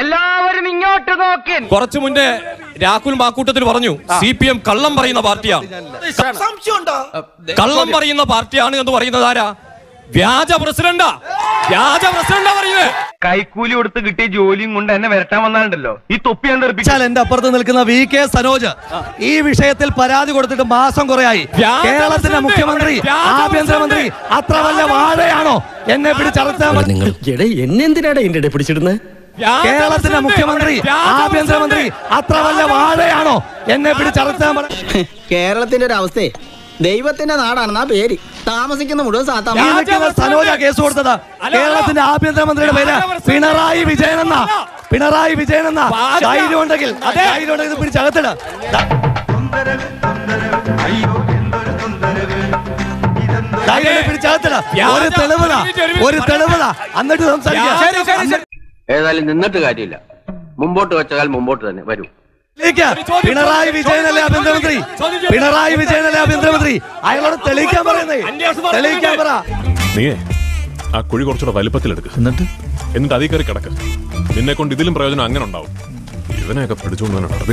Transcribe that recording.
എല്ലാവരും ഇങ്ങോട്ട് നോക്കി കുറച്ചു മുന്നേ രാഹുൽ മാക്കൂട്ടത്തിൽ പറഞ്ഞു സി പി എം കള്ളം പറയുന്ന പാർട്ടിയാണ്. കള്ളം പറയുന്ന പാർട്ടിയാണ് എന്ന് പറയുന്നത് ആരാ? വ്യാജ പ്രസിഡന്റാ. വ്യാജ പ്രസിഡന്റാ പറയുന്നത് കൈക്കൂലി കൊടുത്ത് കിട്ടിയ ജോലിയും കൊണ്ട് എന്നെ വരട്ടാൻ വന്നാലുണ്ടല്ലോ. ഈ തൊപ്പി ഞാൻ എന്റെ അപ്പുറത്ത് നിൽക്കുന്ന വി കെ സനോജ് ഈ വിഷയത്തിൽ പരാതി കൊടുത്തിട്ട് മാസം കുറയായി. കേരളത്തിന്റെ മുഖ്യമന്ത്രി ആഭ്യന്തരമന്ത്രി അത്ര വല്ല വാഴയാണോ? എന്നെ പിടിച്ചടച്ചാൽ മതി നിങ്ങൾ ഇതിന്റെ ഇടയിൽ പിടിച്ചിടുന്നത്? കേരളത്തിന്റെ മുഖ്യമന്ത്രി ആഭ്യന്തരമന്ത്രി അത്ര വല്ല വാഴയാണോ എന്നെ പിടിച്ചടച്ചാൽ മതി കേരളത്തിന്റെ ഒരു അവസ്ഥയെ ദൈവത്തിന്റെ നാടാണെന്നാ പേര്. താമസിക്കുന്ന മുഴുവൻ സനോജ കേസ് കൊടുത്തത്. കേരളത്തിന്റെ ആഭ്യന്തരമന്ത്രിയുടെ പേര് പിണറായി വിജയൻ എന്ന പിണറായി വിജയൻ എന്ന. ധൈര്യം ഉണ്ടെങ്കിൽ ഉണ്ടെങ്കിൽ പിടിച്ചകത്തിട. ഒരു തെളിവുത. ഒരു തെളിവുത. എന്നിട്ട് ശരി. ഏതായാലും നിന്നിട്ട് കാര്യമില്ല. മുമ്പോട്ട് വെച്ചാൽ മുമ്പോട്ട് തന്നെ വരൂ. പിണറായി വിജയനല്ലേ ആഭ്യന്തരമന്ത്രി? പിണറായി വിജയനല്ലേ ആഭ്യന്തരമന്ത്രി? അയാളോട് തെളിയിക്കാൻ പറയുന്നേ. തെളിയിക്കാൻ പറ. നീയേ ആ കുഴി കുറച്ചുകൂടെ വലിപ്പത്തിലെടുക്ക് എന്നിട്ട്? എന്നിട്ട് അതീ കയറി കിടക്ക്. നിന്നെ കൊണ്ട് ഇതിലും പ്രയോജനം അങ്ങനെ ഉണ്ടാവും. ഇവനെയൊക്കെ പിടിച്ചുകൊണ്ട് തന്നെ നടത്തി